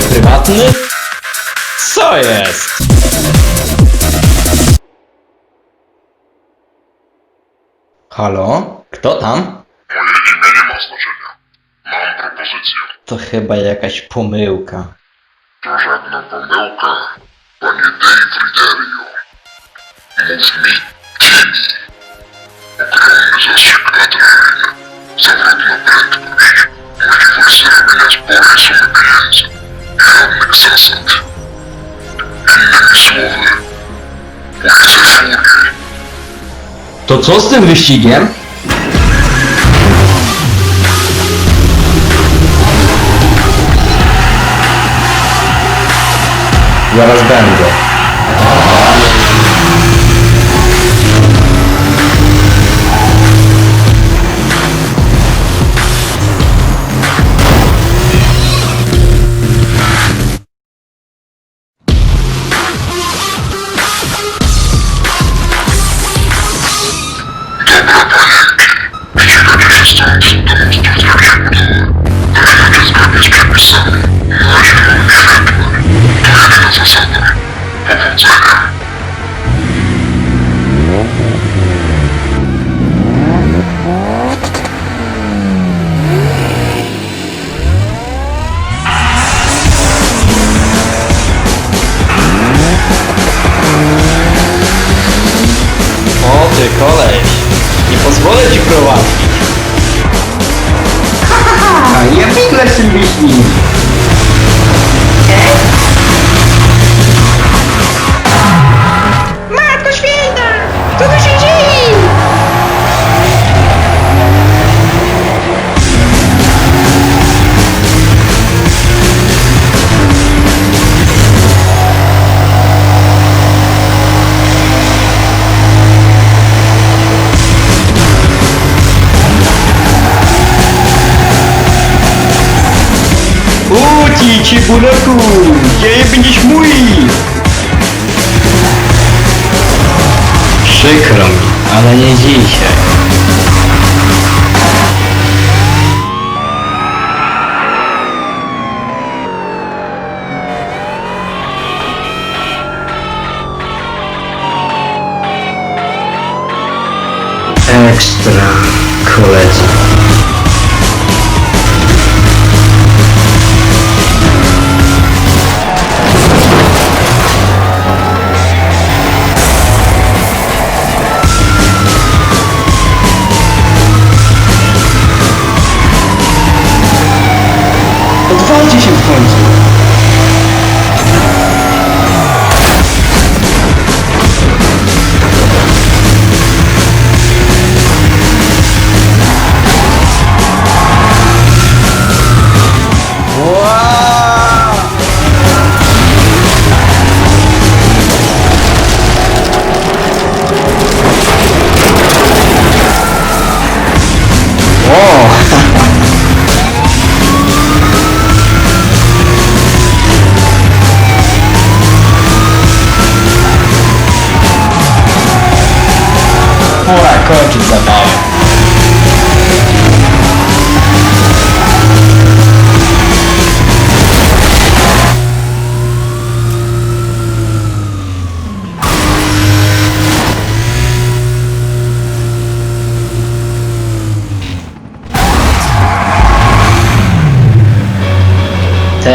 prywatny? Co jest? Halo? Kto tam? Moje imię nie ma znaczenia. Mam propozycję. To chyba jakaś pomyłka. To żadna pomyłka, panie Dave Riderio. Mów mi, Jimmy. Ogromny zastrzyk adrenaliny, zawrotna prędkość, możliwość zarobienia sporej sumy pieniędzy i żadnych zasad. Innymi słowy. To co z tym wyścigiem? Zaraz będę. O ty koleś, nie pozwolę ci prowadzić. A ja biegnę w tym wyścigu. Ci buleku, gdzie będziesz mój? Przykro mi, ale nie dzisiaj. Ekstra, koledzy. points.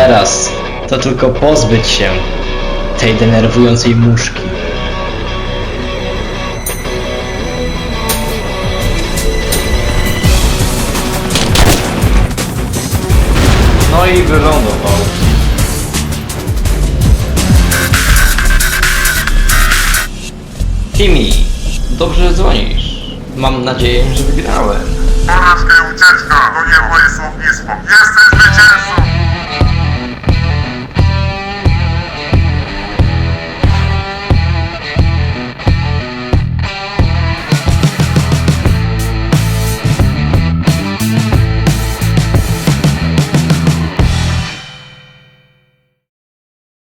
Teraz to tylko pozbyć się tej denerwującej muszki. No i wylądował. Timmy, dobrze dzwonisz. Mam nadzieję, że wygrałem. Porażka i ucieczka to nie moje słownictwo. Jesteś zwycięzcą!